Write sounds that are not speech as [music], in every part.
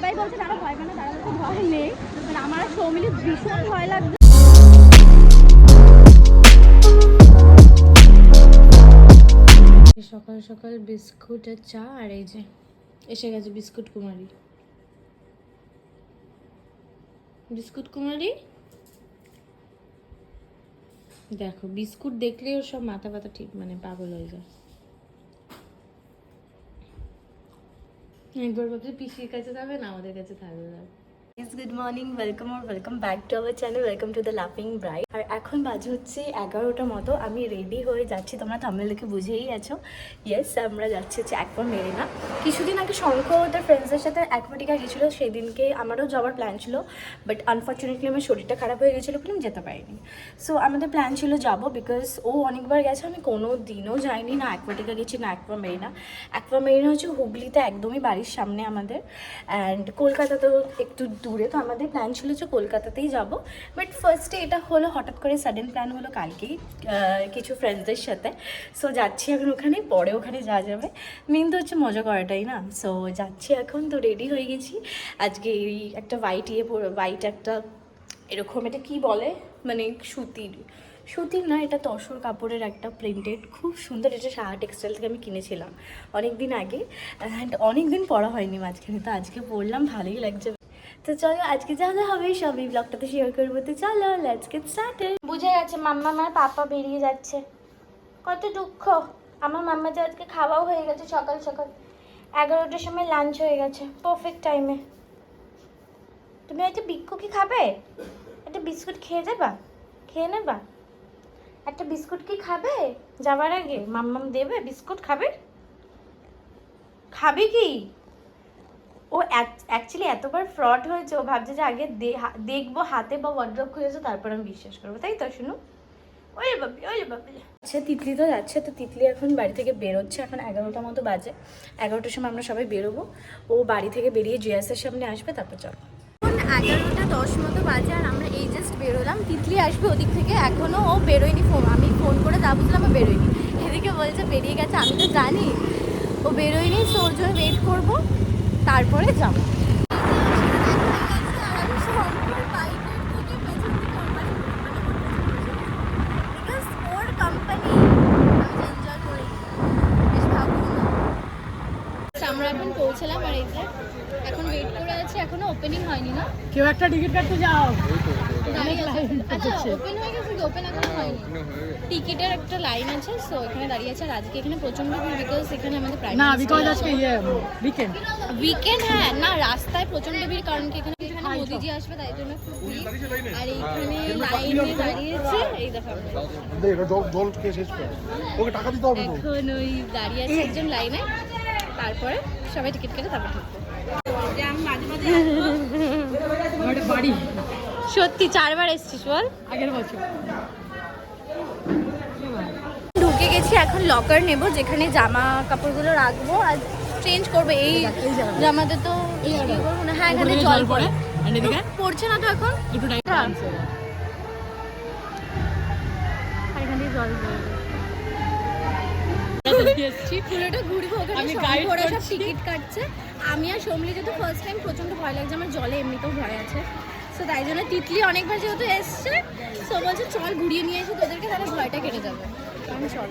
সবাই বলছে তারা ভয় পায় না তারা বলছে ভয় নেই আমার সৌমিলি ভীষণ ভয় লাগছে। সকাল সকাল বিস্কুট আর চা আর এই যে, এসে গেছে বিস্কুট কুমারী। বিস্কুট কুমারী? দেখো, বিস্কুট দেখলেই ওর সব মাথা ব্যথা ঠিক মানে পাগল হয়ে যায়। একবার ভাবছি পিসির কাছে থাকবে না আমাদের কাছে থাকবে। না good morning welcome R welcome back to our channel welcome to the লাফিং ব্রাইট আর এখন বাজে হচ্ছে এগারোটা মতো। আমি রেডি হয়ে যাচ্ছি। তোমরা থামলে দেখে বুঝেই আছো। ইয়েস আমরা যাচ্ছি হচ্ছে একবার মেরিনা। কিছুদিন আগে শঙ্খ ওদের ফ্রেন্ডসদের সাথে অ্যাকোয়াটিকা গেছিল। সেদিনকে আমারও যাওয়ার প্ল্যান ছিল। বাট আনফর্চুনেটলি আমার শরীরটা খারাপ হয়ে গেছিল বলে আমি যেতে পারিনি। সো আমাদের প্ল্যান ছিল যাব বিকজ ও অনেকবার গেছে। আমি কোনো দিনও যাইনি। না অ্যাকোয়াটিকা গেছি, না অ্যাকোয়া মেরিনা। অ্যাকোয়া মেরিনা হচ্ছে হুগলিতে একদমই বাড়ির সামনে আমাদের। অ্যান্ড কলকাতা তো একটু দূরে, তো আমাদের প্ল্যান ছিল যে কলকাতাতেই যাব। বাট ফার্স্টে এটা হলো, হঠাৎ করে সাডেন প্ল্যান হলো কালকেই কিছু ফ্রেন্ডসদের সাথে। সো যাচ্ছি এখন ওখানে, পরে ওখানে যাওয়া যাবে। মেন তো হচ্ছে মজা করাটাই না। সো যাচ্ছি এখন, তো রেডি হয়ে গেছি। আজকে এই একটা হোয়াইট ইয়ে হোয়াইট একটা এরকম এটা কি বলে? মানে সুতির সুতির না, এটা তসর কাপড়ের একটা প্রিন্টেড খুব সুন্দর এটা সাহা টেক্সটাইল থেকে আমি কিনেছিলাম অনেক দিন আগে। অ্যান্ড অনেক দিন পরা হয়নি মাঝখানে, তো আজকে পরলাম, ভালোই লাগছে। তো চলো, আজকে যা যা হবে সবই ব্লগটাতে শেয়ার করব। তো চলো লেটস গেট স্টার্টেড বুঝে গেছে, মাম্মা আমার পাপা বেরিয়ে যাচ্ছে। কত দুঃখ। আমার মাম্মা যে আজকে খাওয়াও হয়ে গেছে সকাল সকাল। এগারোটার সময় লাঞ্চ হয়ে গেছে পারফেক্ট টাইমে তুমি আজকে বিক্ষু কি খাবে? একটা বিস্কুট খেয়ে যাবা? খেয়ে নেবা? একটা বিস্কুট কি খাবে? যাওয়ার আগে মাম্মাম দেবে, বিস্কুট খাবে? খাবে কি? ও অ্যাকচুয়ালি এতবার ফ্রড হয়েছে ও ভাবছে যে আগে দে- হা- দেখব হাতে বা ওয়ার্ড্রপ খুলেছে তারপর আমি বিশ্বাস করব। তাই তো শুনো? ওই বাবি ওই বাবি আচ্ছা তিতলি তো যাচ্ছে তো তিতলি এখন বাড়ি থেকে বেরোচ্ছে এখন এগারোটা মতো বাজে। এগারোটার সময় আমরা সবাই বেরোবো। ও বাড়ি থেকে বেরিয়ে জিয়াসের সামনে আসবে তারপর চলো। এখন এগারোটা দশ মতো বাজে আর আমরা এই জাস্ট বেরোলাম। তিতলি আসবে ওদিক থেকে এখনও ও বেরোয়নি ফোন আমি ফোন করে তা বুঝলাম ও বেরোয়নি। এদিকে বলছে বেরিয়ে গেছে আমি তো জানি। ও বেরোয়নি সো ওর জন্য ওয়েট করব। তারপরে যাব। আমরা এখন পৌঁছলাম আর এই এখন ওয়েট করে আছি এখনও ওপেনিং হয়নি না? কেউ একটা টিকিট কাটতে যাও। আচ্ছা ওপেন হয়ে গেছে? কি ওপেন এখনও হয়নি। টিকিটের একটা লাইন আছে সো এখানে দাঁড়িয়ে আছে। আর আজকে এখানে প্রচণ্ড ভিড় বিকজ এখানে আমাদের না বিকজ আজকে ইয়ে উইকেন্ড উইকেন্ড হ্যাঁ না রাস্তায় প্রচণ্ড ভিড় কারণ কি এখানে এখানে মোদিজি আসবে তাই জন্য খুব ভিড়। আর এইখানে লাইনে দাঁড়িয়েছে এই দেখো এটা জল জল খেয়ে শেষ কর। ওকে টাকা দিতে হবে এখন ওই দাঁড়িয়ে আছে একজন লাইনে তারপরে সবাই টিকিট কেটে তারপর ঢুকবো। আমাদের বাড়ি। সত্যি চারবার এসছিস বল। আগের বছর। ঢুকে গেছি এখন লকার নেব যেখানে জামা কাপড়গুলো রাখব আর চেঞ্জ করব। এই জামাতে তো হ্যাঁ এখানে জল পড়ে। পড়ছে না তো এখন? একটু হ্যাঁ। জল আমি আর সোমলি যেহেতু ফার্স্ট টাইম প্রচণ্ড ভয় লাগছে। আমার জলে এমনিতেও ভয় আছে। সো তাই জন্য তিতলি অনেকবার যেহেতু এসছে সো বলছে চল ঘুরিয়ে নিয়ে এসে তোদেরকে তাহলে ভয়টা কেটে যাবে। আমি চল।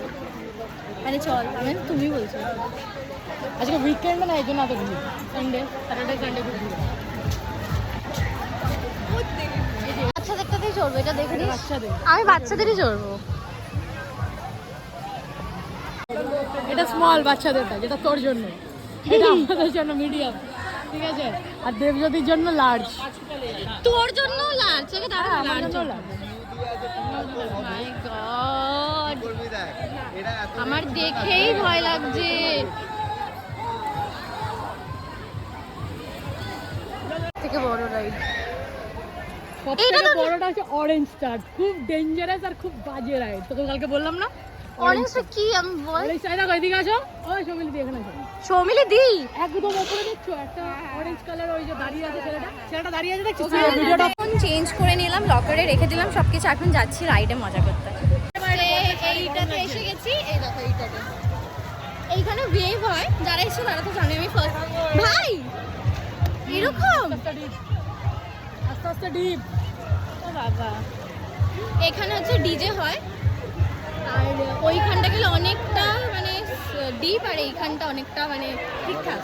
মানে চল আমি তুমি বলছো। আজকে উইকেন্ড না এই জন্য এত ভিড়। সানডে স্যাটারডে সানডে ভিড়। বাচ্চাদেরটাতেই চড়বো এটা দেখে নিস। বাচ্চাদের। আমি বাচ্চাদেরই চড়বো। এটা স্মল বাচ্চাদেরটা যেটা তোর জন্য। এটা আমাদের জন্য মিডিয়াম ঠিক আছে? আর দেবজ্যোতির জন্য লার্জ তোর জন্য ওকে দাঁড়া আমার জন্য large। আমার দেখেই ভয় লাগছে। থেকে বড় রাইড বড়টা হচ্ছে অরেঞ্জ স্টার খুব ডেঞ্জারাস আর খুব বাজে রাইড তোকে কালকে বললাম না? অরেঞ্জটা কি আমি বল অরেঞ্জ স্টার এদিকে আসো। ওই সমিলি এখানে আসো। সৌমিলি দি। একদম ওপরে দেখছ একটা অরেঞ্জ কালার ওই যে দাঁড়িয়ে আছে ছেলেটা। ছেলেটা দাঁড়িয়ে আছে ভিডিওটা ফোন চেঞ্জ করে নিলাম লকারে রেখে দিলাম সবকিছু। এখন যাচ্ছি রাইডে মজা করতে। এইটাতে এসে গেছি। এই দেখো এইটাতে। এইখানে ওয়েভ হয় যারা এসে তারা তো জানে আমি ফার্স্ট ভাই এরকম? আস্তে আস্তে ডিপ ও বাবা। এখানে হচ্ছে ডিজে হয়। আর ওইখানটা গেলে অনেকটা মানে ডিপ আর এইখানটা অনেকটা মানে ঠিকঠাক।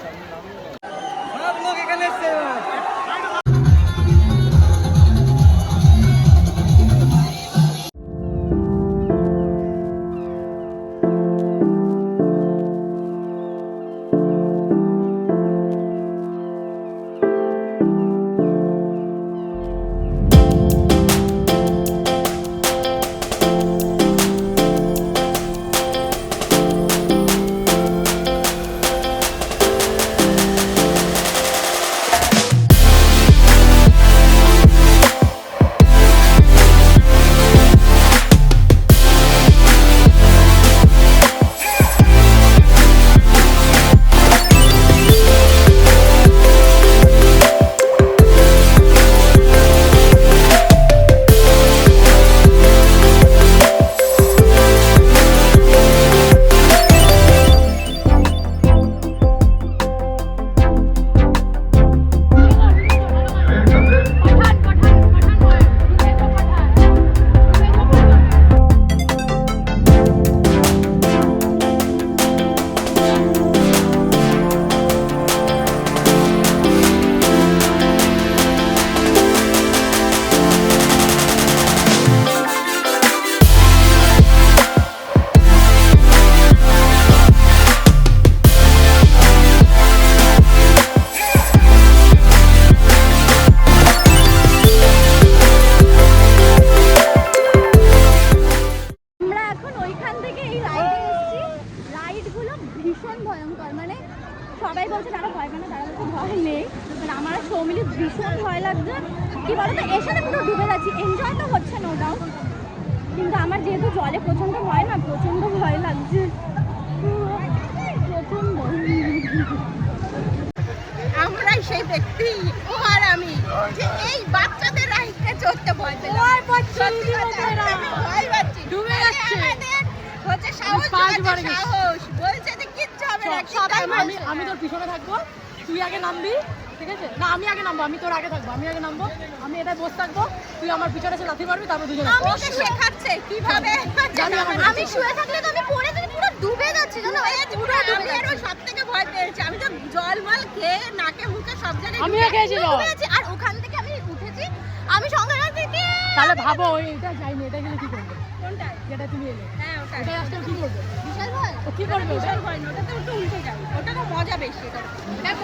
সাহস বলছে যে কিচ্ছু হবে না আমি আমি তোর পিছনে থাকব তুই আগে নামবি ঠিক আছে? না আমি আগে নামবো আমি তোর আগে থাকব আমি আগে নামবো আমি বসে থাকব তুই আমার পিছনে এসে লাথি মারবি তারপর দুজনে আমি তো শেখাচ্ছে কীভাবে জানি আমি শুয়ে থাকলে তো আমি পড়ে পুরো ডুবে যাচ্ছি জানো? এই পুরো আমি আরও সব থেকে ভয় পেয়েছি আমি তো জল মল খেয়ে নাকে মুখে সব জায়গায় আছি। আর ওখান থেকে আমি উঠেছি আমি সঙ্গে থেকে তাহলে ভাবো এটা যাইনি এটা গেলে কি করবে যেটা তুমি এলে। হ্যাঁ ওটাই। ওটা আসলে কি করবে? বিশাল ভয় ও কি করবে বিশাল ভয় না ওটাতে একটু উল্টে যাবে। ওটা তো মজা বেশি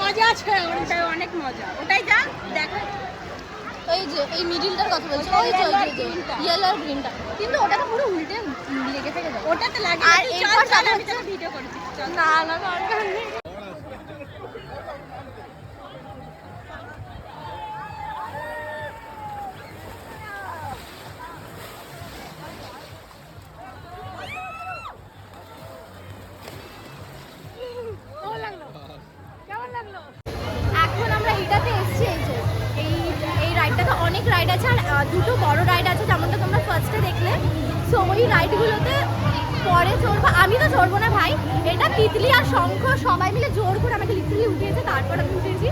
মজা আছে ওটাই অনেক মজা। ওটাই যা দেখো। এই যে এই মিডিলটার কথা বলছি। ওই যে ইয়েলো আর গ্রিনটা কিন্তু ওটা তো পুরো উল্টে লেগে থেকে যায় ওটাতে লাগে আর আমি ভিডিও করেছি না না দরকার নেই। আমি তো চড়বো না ভাই। এটা তিতলি আর শঙ্খ, সবাই মিলে জোর করে আমাকে লিটারালি উঠিয়েছে, তারপর আমি উঠেছি।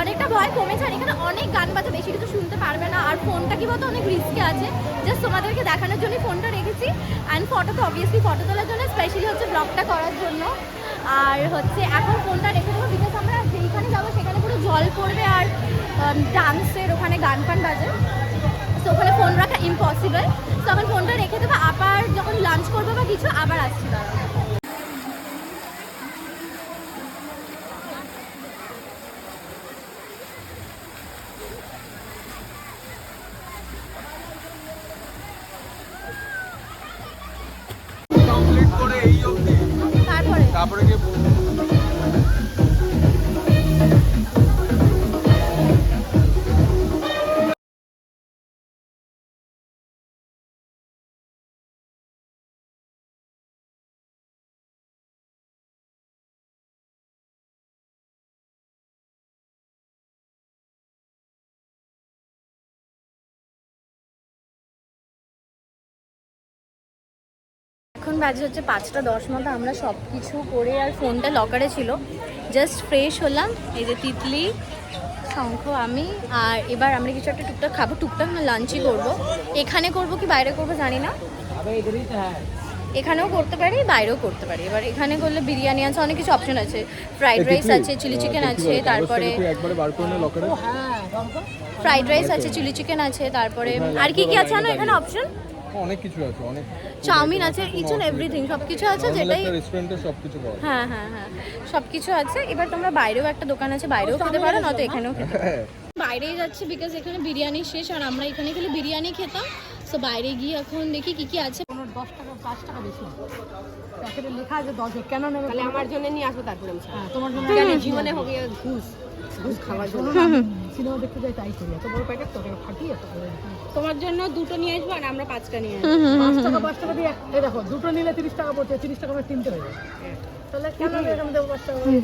অনেকটা ভয় কমেছে আর এখানে অনেক গান বাজে, বেশি কিছু শুনতে পারবে না। আর ফোনটা কি বলতো, অনেক রিস্কে আছে। জাস্ট তোমাদেরকে দেখানোর জন্যই ফোনটা রেখেছি। অ্যান্ড ফটো তো অবভিয়াসলি ফটো তোলার জন্য স্পেশালি হচ্ছে ব্লগটা করার জন্য। আর হচ্ছে এখন ফোনটা রেখে দেবো বিকজ আমরা যেইখানে যাব, সেখানে পুরো জল পড়বে আর ডান্সের ওখানে গান ফান বাজে। তো ওখানে ফোন রাখা ইম্পসিবল তো এখন ফোনটা রেখে দেবো আবার যখন লাঞ্চ করব বা কিছু আবার আসছি। দাঁড়া বাজে হচ্ছে পাঁচটা দশ মতো আমরা সব কিছু করে আর ফোনটা লকারে ছিল। জাস্ট ফ্রেশ হলাম এই যে তিতলি শঙ্খ আমি আর এবার আমরা কিছু একটা টুকটাক খাব টুকটাক না লাঞ্চই করব। এখানে করব কি বাইরে করব জানি না। এখানেও করতে পারি বাইরেও করতে পারি। এবার এখানে করলে বিরিয়ানি আছে অনেক কিছু অপশন আছে। ফ্রাইড রাইস আছে চিলি চিকেন আছে তারপরে ফ্রাইড রাইস আছে চিলি চিকেন আছে তারপরে আর কি কি আছে না এখানে অপশন অনেক কিছু আছে অনেক চাউমিন আছে ইচ অ্যান্ড এভরিথিং সব কিছু আছে যেটাই রেস্টুরেন্টে সব কিছু পাওয়া হ্যাঁ হ্যাঁ হ্যাঁ সব কিছু আছে। এবার তোমরা বাইরেও একটা দোকান আছে বাইরেও খেতে পারো নয়তো এখানেও খেতে পারো। বাইরেই যাচ্ছি বিকজ এখানে বিরিয়ানি শেষ আর আমরা এখানে খেলে বিরিয়ানি খেতাম। সো বাইরে গিয়ে এখন দেখি কি কি আছে। কোনো দশ টাকা পাঁচ টাকা বেশি। প্যাকেটে লেখা আছে দশ কেন নেবে? তাহলে আমার জন্য নিয়ে আসব তারপরে হ্যাঁ তোমার জন্য জীবনে হবে ঘুষ। ঘুষ খাওয়ার জন্য। সিনেমা দেখতে যাই তাই করি। এত বড় প্যাকেট তো ওটাকে ফাটিয়ে এত। তোমার জন্য দুটো নিয়ে আসব আর আমরা পাঁচটা নিয়ে আসব পাঁচ টাকা পাঁচ টাকা দিয়ে এই দেখো দুটো নিলে তিরিশ টাকা পড়ছে তিরিশ টাকা করে তিনটে হয়ে যাবে। তাহলে কেন এরকম দেবো পাঁচ টাকা? করে?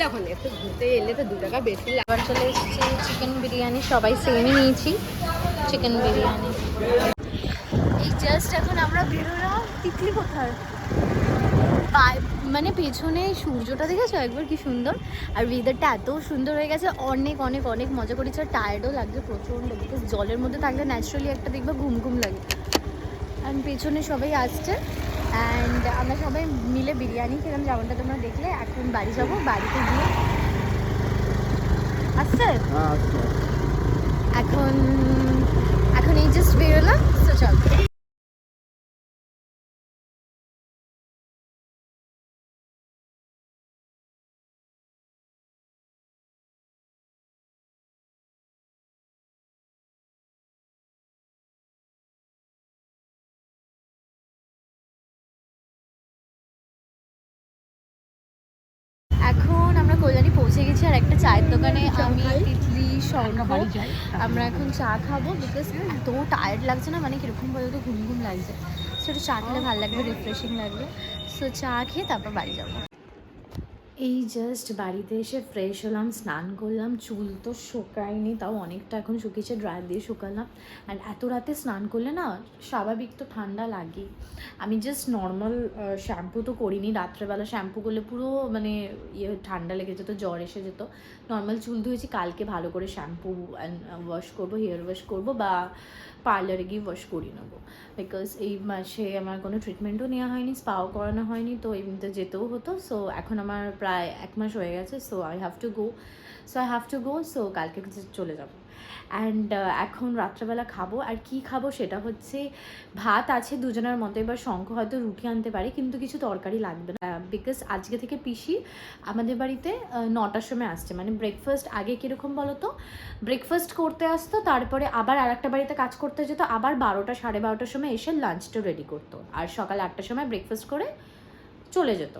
দেখো না একটু ঘুরতে এলে তো দু টাকা বেশি লাগে। চলে এসেছি চিকেন বিরিয়ানি। সবাই সেমই নিয়েছি চিকেন বিরিয়ানি। এই জাস্ট এখন আমরা বেরোলাম তিতলি কোথায়? মানে পেছনে সূর্যটা দেখেছ? একবার কি সুন্দর। আর ওয়েদারটা এত সুন্দর হয়ে গেছে। অনেক অনেক অনেক মজা করেছে। আর টায়ার্ডও লাগছে প্রচণ্ড। বিকজ জলের মধ্যে থাকলে ন্যাচারালি একটা দেখবে ঘুম ঘুম লাগে। অ্যান্ড পেছনে সবাই আসছে। অ্যান্ড আমরা সবাই মিলে বিরিয়ানি খেলাম। যেমনটা তোমরা দেখলে এখন বাড়ি যাব। বাড়িতে গিয়ে আসছে? হ্যাঁ এখন এখন এই জাস্ট বেরোলাম। তো চল। কল্যাণী পৌঁছে গেছি আর একটা চায়ের দোকানে আমি তিতলি শঙ্খ আমরা এখন চা খাব বিকজ এত টায়ার্ড লাগছে না মানে কীরকম বলতো ঘুম ঘুম লাগছে। সেটা চা খেলে ভালো লাগবে রিফ্রেশিং লাগবে। সো চা খেয়ে তারপর বাড়ি যাব। এই জাস্ট বাড়িতে এসে ফ্রেশ হলাম, স্নান করলাম, চুল তো শুকায়নি, তাও অনেকটা এখন শুকিয়েছে ড্রায়ার দিয়ে শুকালাম। অ্যান্ড এত রাতে স্নান করলে না স্বাভাবিক তো ঠান্ডা লাগে আমি জাস্ট নর্মাল শ্যাম্পু তো করিনি, রাত্রেবেলা শ্যাম্পু করলে পুরো মানে ইয়ে ঠান্ডা লেগে যেত, জ্বর এসে যেত। নর্মাল চুল ধুয়েছি, কালকে ভালো করে শ্যাম্পু অ্যান্ড ওয়াশ করব হেয়ার ওয়াশ করব বা পার্লারে গিয়ে ওয়াশ করিয়ে নেব। বিকজ এই মাসে আমার কোনো ট্রিটমেন্টও নেওয়া হয়নি স্পাও করানো হয়নি, তো এমনিতে যেতেও হতো। সো এখন আমার প্রায় এক মাস হয়ে গেছে so I have to go so I have to go so কালকে চলে যাব। অ্যান্ড এখন রাত্রেবেলা খাব। আর কি খাব সেটা হচ্ছে ভাত আছে দুজনের মতো। এবার শঙ্খ হয়তো রুটি আনতে পারে, কিন্তু কিছু তরকারি লাগবে না। বিকজ আজকে থেকে পিসি আমাদের বাড়িতে নটার সময় আসছে। মানে ব্রেকফাস্ট আগে কীরকম বলো তো ব্রেকফাস্ট করতে আসতো, তারপরে আবার আর একটা বাড়িতে কাজ করতে যেত। আবার বারোটা, সাড়ে বারোটার সময় এসে লাঞ্চটা রেডি করতো। আর সকাল আটটার সময় ব্রেকফাস্ট করে চলে যেত।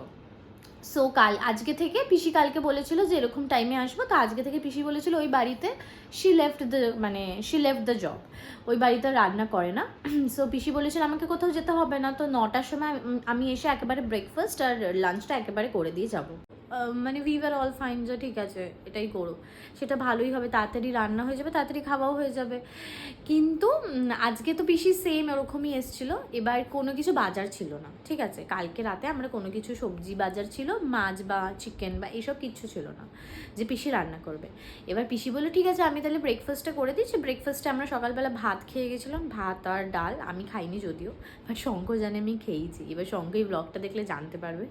সো কাল, আজকে থেকে পিসি কালকে বলেছিল যে এরকম টাইমে আসব। তো আজকে থেকে পিসি বলেছিল ওই বাড়িতে শি লেফট দ্য মানে শি লেফট দ্য জব ওই বাড়িতে রান্না করে না। [clears throat] সো পিসি বলেছিল আমাকে কোথাও যেতে হবে না। তো নটার সময় আমি এসে একেবারে ব্রেকফাস্ট আর লাঞ্চটা একেবারে করে দিয়ে যাব। মানে উই আর অল ফাইন যে ঠিক আছে, এটাই করো। সেটা ভালোই হবে, তাড়াতাড়ি রান্না হয়ে যাবে, তাড়াতাড়ি খাওয়াও হয়ে যাবে। কিন্তু আজকে তো পিসি সেম এরকমই এসছিল, এবার কোনো কিছু বাজার ছিল না, ঠিক আছে? কালকে রাতে আমরা কোনো কিছু সবজি বাজার ছিল, মাছ বা চিকেন বা এসব কিচ্ছু ছিল না, যে পিসি রান্না করবে। এবার পিসি বলল, ঠিক আছে, আমি তাহলে ব্রেকফাস্টটা করে দিচ্ছি ব্রেকফাস্টে আমরা সকালবেলা ভাত খেয়ে গেছিলাম, ভাত আর ডাল, আমি খাইনি যদিও বাট শঙ্খ জানে আমি খেয়েছি এবার শঙ্খ এই ব্লগটা দেখলে জানতে পারবে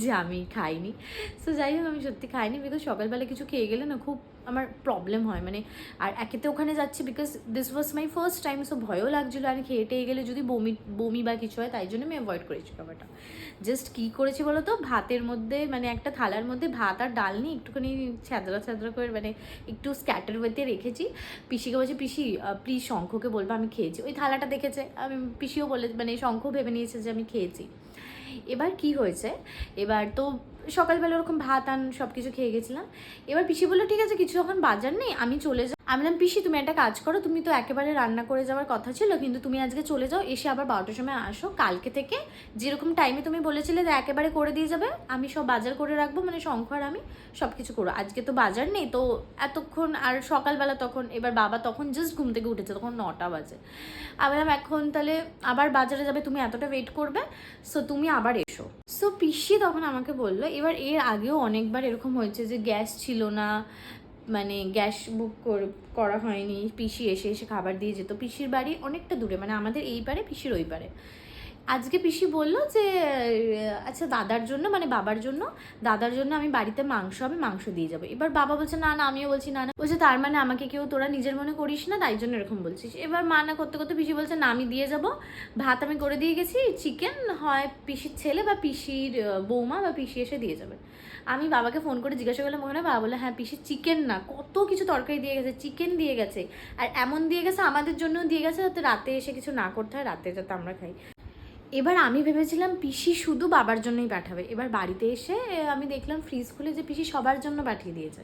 যে আমি খাইনি। সো যাই হোক আমি সত্যি খাইনি বিকজ সকালবেলা কিছু খেয়ে গেলে না খুব আমার প্রবলেম হয়। মানে আর একেতে ওখানে যাচ্ছি because this was my first time so ভয়ও লাগছিল। আর খেয়ে টেয়ে গেলে যদি বমি বমি বা কিছু হয়, তাই জন্য আমি অ্যাভয়েড করেছি খাবারটা জাস্ট কী করেছি বলো তো? ভাতের মধ্যে মানে একটা থালার মধ্যে ভাত আর ডাল নিয়ে একটুখানি ছ্যাদরা ছ্যাদরা করে মানে একটু স্ক্যাটার ওয়েতে রেখেছি। পিসিকে বলছে, পিসি প্লিজ শঙ্খকে বলব আমি খেয়েছি। ওই থালাটা দেখেছে। আমি, পিসিও বলে মানে শঙ্খ ভেবে নিয়েছে যে আমি খেয়েছি। এবার কি হয়েছে? এবার তো সকালবেলা ওরকম ভাত আন সব কিছু খেয়ে গেছিলাম। এবার পিসি বলল, ঠিক আছে, কিছু যখন বাজার নেই, আমি চলে যাই আমি বললাম, পিসি, তুমি একটা কাজ করো, তুমি তো একেবারে রান্না করে যাওয়ার কথা ছিল, কিন্তু তুমি আজকে চলে যাও, এসে আবার বারোটার সময় আসো। কালকে থেকে যেরকম টাইমে তুমি বলেছিলে যে একেবারে করে দিয়ে যাবে, আমি সব বাজার করে রাখব মানে শঙ্খ আর আমি সব কিছু করব। আজকে তো বাজার নেই, তো এতক্ষণ আর সকালবেলা তখন, এবার বাবা তখন জাস্ট ঘুম থেকে উঠেছে, তখন নটা বাজে। আমি বললাম, এখন তাহলে আবার বাজারে যাবে, তুমি এতটা ওয়েট করবে সো তুমি আবার এসো। সো পিসি তখন আমাকে বলল, এবার এর আগেও অনেকবার এরকম হয়েছে যে গ্যাস ছিল না মানে গ্যাস বুক করা হয়নি, পিসি এসে এসে খাবার দিয়ে যেত। পিসির বাড়ি অনেকটা দূরে মানে আমাদের এই পারে, পিসির ওই পারে। আজকে পিসি বলল যে আচ্ছা দাদার জন্য মানে বাবার জন্য, দাদার জন্য আমি বাড়িতে মাংস হবে মাংস দিয়ে যাব। এবার বাবা বলছে, না না, আমিও বলছি, না না। বলছে, তার মানে আমাকে কেউ, তোরা নিজের মনে করিস না, তাই জন্য এরকম বলছিস। এবার মা না করতে করতে পিসি বলছে, না, আমি দিয়ে যাব। ভাত আমি করে দিয়ে গেছি, চিকেন হয় পিসির ছেলে বা পিসির বৌমা বা পিসি এসে দিয়ে যাবে। আমি বাবাকে ফোন করে জিজ্ঞাসা করলে মনে হয় বাবা বলে হ্যাঁ পিসি চিকেন না, কত কিছু তরকারি দিয়ে গেছে চিকেন দিয়ে গেছে, আর এমন দিয়ে গেছে আমাদের জন্যও দিয়ে গেছে, যাতে রাতে এসে কিছু না করতে হয়, রাতে যাতে আমরা খাই। এবার আমি ভেবেছিলাম পিসি শুধু বাবার জন্যই পাঠাবে। এবার বাড়িতে এসে আমি দেখলাম ফ্রিজ খুলে যে পিসি সবার জন্য পাঠিয়ে দিয়েছে।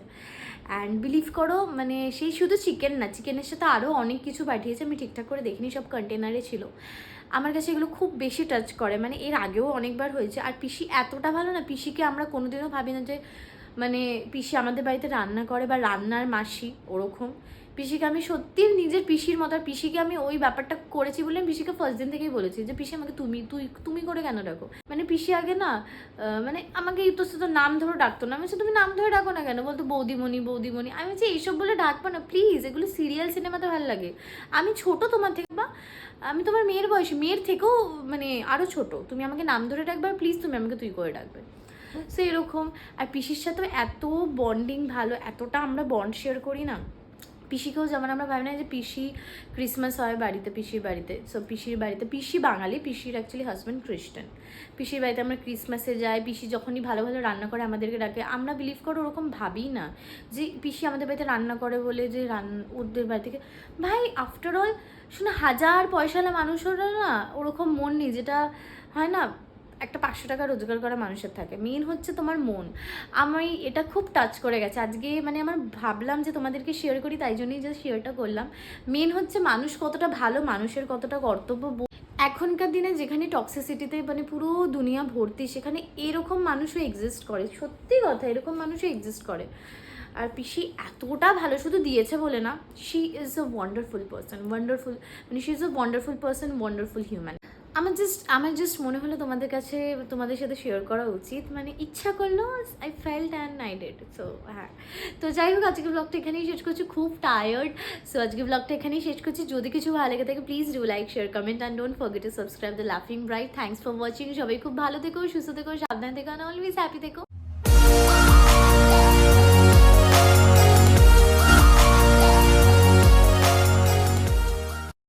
অ্যান্ড বিলিভ করো মানে সেই শুধু চিকেন না চিকেনের সাথে আরও অনেক কিছু পাঠিয়েছে, আমি ঠিকঠাক করে দেখিনি, সব কন্টেনারে ছিল। আমার কাছে এগুলো খুব বেশি টাচ করে মানে এর আগেও অনেকবার হয়েছে। আর পিসি এতটা ভালো না, পিসিকে আমরা কোনোদিনও ভাবি না যে মানে পিসি আমাদের বাড়িতে রান্না করে বা রান্নার মাসি, ওরকম। পিসিকে আমি সত্যি নিজের পিসির মতো, আর পিসিকে আমি ওই ব্যাপারটা করেছি বলে আমি পিসিকে ফার্স্ট দিন থেকেই বলেছি যে, পিসি, আমাকে তুমি, তুই, তুমি করে কেন ডাকো? মানে পিসি আগে না মানে আমাকে ইতস্ত নাম ধরে ডাকতো না। আমি তুমি নাম ধরে ডাকো না কেন? বলতো, বৌদিমণি বৌদিমণি। আমি বলছি, এইসব বলে ডাকবো না প্লিজ এগুলো সিরিয়াল সিনেমাতে ভালো লাগে। আমি ছোট তোমার থেকে, বা আমি তোমার মেয়ের বয়সী, মেয়ের থেকেও মানে আরও ছোট। তুমি আমাকে নাম ধরে ডাকবে, আর প্লিজ তুমি আমাকে তুই করে ডাকবে। সো এরকম। আর পিসির সাথে এত বন্ডিং ভালো, এতটা আমরা বন্ড শেয়ার করি না। পিসিকেও যেমন আমরা ভাবি না যে পিসি ক্রিসমাস হয় বাড়িতে, পিসির বাড়িতে। সো পিসির বাড়িতে, পিসি বাঙালি, পিসির অ্যাকচুয়ালি হাজব্যান্ড খ্রিস্টান পিসির বাড়িতে আমরা ক্রিসমাসে যাই, পিসি যখনই ভালো ভালো রান্না করে আমাদেরকে ডাকে, আমরা বিলিভ করো ওরকম ভাবি না যে পিসি আমাদের বাড়িতে রান্না করে বলে যে রান, ওদের বাড়ি থেকে। ভাই আফটার অল শুনে, হাজার পয়সালা মানুষেরও না ওরকম মন নেই, যেটা হয় না একটা পাঁচশো টাকা রোজগার করা মানুষের থাকে। মেন হচ্ছে তোমার মন। আমি এটা খুব টাচ করে গেছে। আজকে মানে আমার ভাবলাম যে তোমাদেরকে শেয়ার করি, তাই জন্যই যে শেয়ারটা করলাম। মেন হচ্ছে মানুষ কতটা ভালো, মানুষের কতটা কর্তব্য এখনকার দিনে যেখানে টক্সিসিটিতে মানে পুরো দুনিয়া ভর্তি, সেখানে এরকম মানুষও এক্সিস্ট করে। সত্যি কথা, এরকম মানুষও এক্সিস্ট করে। আর পিসি এতটা ভালো, শুধু দিয়েছে বলে না she is a wonderful person wonderful মানে she is a wonderful person wonderful human আমার জাস্ট আমার জাস্ট মনে হলো তোমাদের কাছে, তোমাদের সাথে শেয়ার করা উচিত। মানে ইচ্ছা করল I felt and I dead so হ্যাঁ। তো যাই হোক, আজকে ব্লগটা এখানেই শেষ করছি, খুব টায়ার্ড সো আজকে ব্লগটা এখানেই শেষ করছি। যদি কিছু ভালো লেগে থাকে please do like share comment and don't forget to subscribe the লাফিং ব্রাইট থ্যাংকস ফর ওয়াচিং সবাই খুব ভালো থেকো, সুস্থ থেকো, সাবধান থেকো অ্যান্ড অলওয়েজ হ্যাপি থেকো।